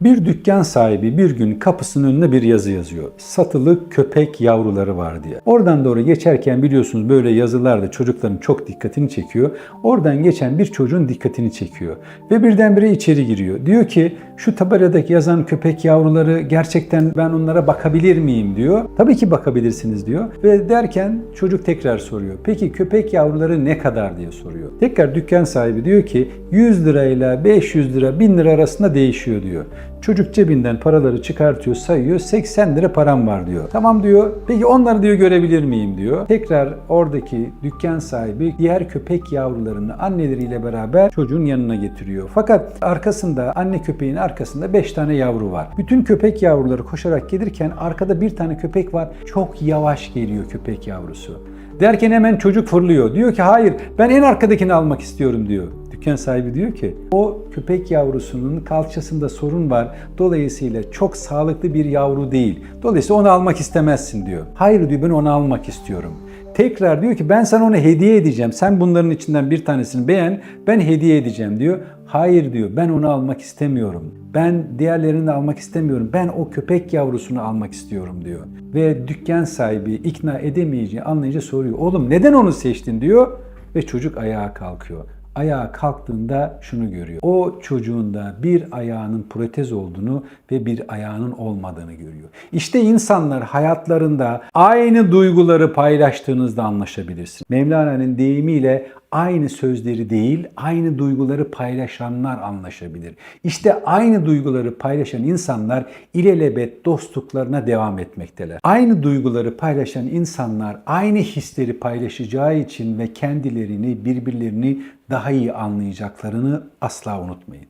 Bir dükkan sahibi bir gün kapısının önüne bir yazı yazıyor. Satılık köpek yavruları var diye. Oradan doğru geçerken biliyorsunuz böyle yazılar da çocukların çok dikkatini çekiyor. Oradan geçen bir çocuğun dikkatini çekiyor. Ve birdenbire içeri giriyor. Diyor ki şu tabeladaki yazan köpek yavruları gerçekten ben onlara bakabilir miyim diyor. Tabii ki bakabilirsiniz diyor. Ve derken çocuk tekrar soruyor. Peki köpek yavruları ne kadar diye soruyor. Tekrar dükkan sahibi diyor ki 100 lirayla 500 lira 1000 lira arasında değişiyor diyor. Çocuk cebinden paraları çıkartıyor, sayıyor. 80 lira param var diyor. Tamam diyor. Peki onları diyor görebilir miyim diyor. Tekrar oradaki dükkan sahibi diğer köpek yavrularını anneleriyle beraber çocuğun yanına getiriyor. Fakat arkasında anne köpeğin arkasında 5 tane yavru var. Bütün köpek yavruları koşarak gelirken arkada bir tane köpek var. Çok yavaş geliyor köpek yavrusu. Derken hemen çocuk fırlıyor. Diyor ki hayır ben en arkadakini almak istiyorum diyor. Dükkan sahibi diyor ki o köpek yavrusunun kalçasında sorun var. Dolayısıyla çok sağlıklı bir yavru değil. Dolayısıyla onu almak istemezsin diyor. Hayır diyor ben onu almak istiyorum. Tekrar diyor ki ben sana onu hediye edeceğim. Sen bunların içinden bir tanesini beğen ben hediye edeceğim diyor. Hayır diyor ben onu almak istemiyorum. Ben diğerlerini de almak istemiyorum. Ben o köpek yavrusunu almak istiyorum diyor. Ve dükkan sahibi ikna edemeyeceği anlayınca soruyor. Oğlum neden onu seçtin diyor. Ve çocuk ayağa kalkıyor ayağa kalktığında şunu görüyor. O çocuğun da bir ayağının protez olduğunu ve bir ayağının olmadığını görüyor. İşte insanlar hayatlarında aynı duyguları paylaştığınızda anlaşabilirsiniz. Mevlana'nın deyimiyle aynı sözleri değil, aynı duyguları paylaşanlar anlaşabilir. İşte aynı duyguları paylaşan insanlar ilelebet dostluklarına devam etmekteler. Aynı duyguları paylaşan insanlar aynı hisleri paylaşacağı için ve kendilerini, birbirlerini daha iyi anlayacaklarını asla unutmayın.